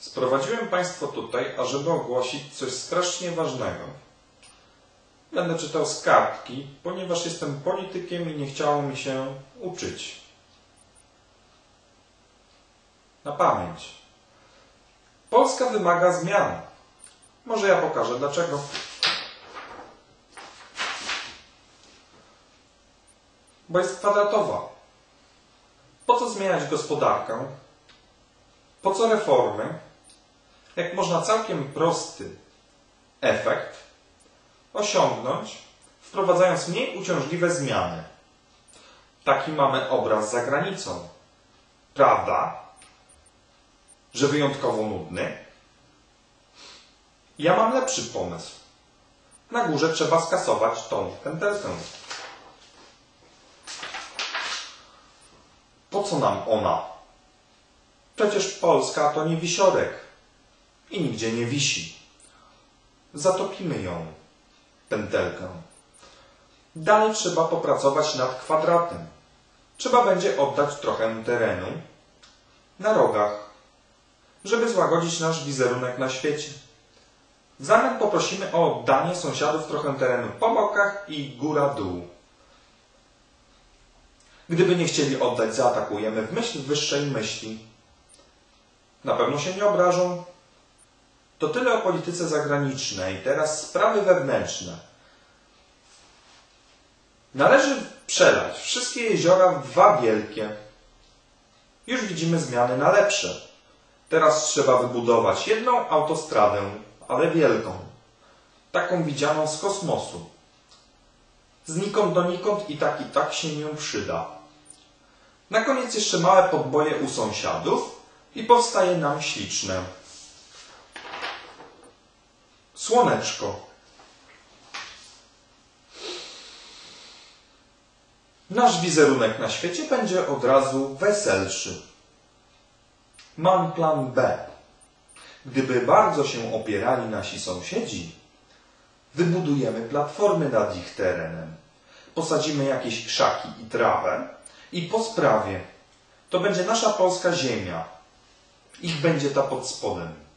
Sprowadziłem Państwa tutaj, ażeby ogłosić coś strasznie ważnego. Będę czytał z kartki, ponieważ jestem politykiem i nie chciało mi się uczyć. Na pamięć. Polska wymaga zmian. Może ja pokażę dlaczego. Bo jest kwadratowa. Po co zmieniać gospodarkę? Po co reformy? Jak można całkiem prosty efekt osiągnąć, wprowadzając mniej uciążliwe zmiany. Taki mamy obraz za granicą. Prawda, że wyjątkowo nudny? Ja mam lepszy pomysł. Na górze trzeba skasować tą pętelkę. Po co nam ona? Przecież Polska to nie wisiorek i nigdzie nie wisi. Zatopimy ją, pętelkę. Dalej trzeba popracować nad kwadratem. Trzeba będzie oddać trochę terenu na rogach, żeby złagodzić nasz wizerunek na świecie. W zamian poprosimy o oddanie sąsiadów trochę terenu po bokach i góra-dół. Gdyby nie chcieli oddać, zaatakujemy w myśl wyższej myśli. Na pewno się nie obrażą. To tyle o polityce zagranicznej. Teraz sprawy wewnętrzne. Należy przelać wszystkie jeziora w dwa wielkie. Już widzimy zmiany na lepsze. Teraz trzeba wybudować jedną autostradę, ale wielką. Taką widzianą z kosmosu. Znikąd donikąd i tak i tak się nie przyda. Na koniec jeszcze małe podboje u sąsiadów i powstaje nam śliczne. Słoneczko. Nasz wizerunek na świecie będzie od razu weselszy. Mam plan B. Gdyby bardzo się opierali nasi sąsiedzi, wybudujemy platformy nad ich terenem, posadzimy jakieś krzaki i trawę i po sprawie to będzie nasza polska ziemia. Ich będzie ta pod spodem.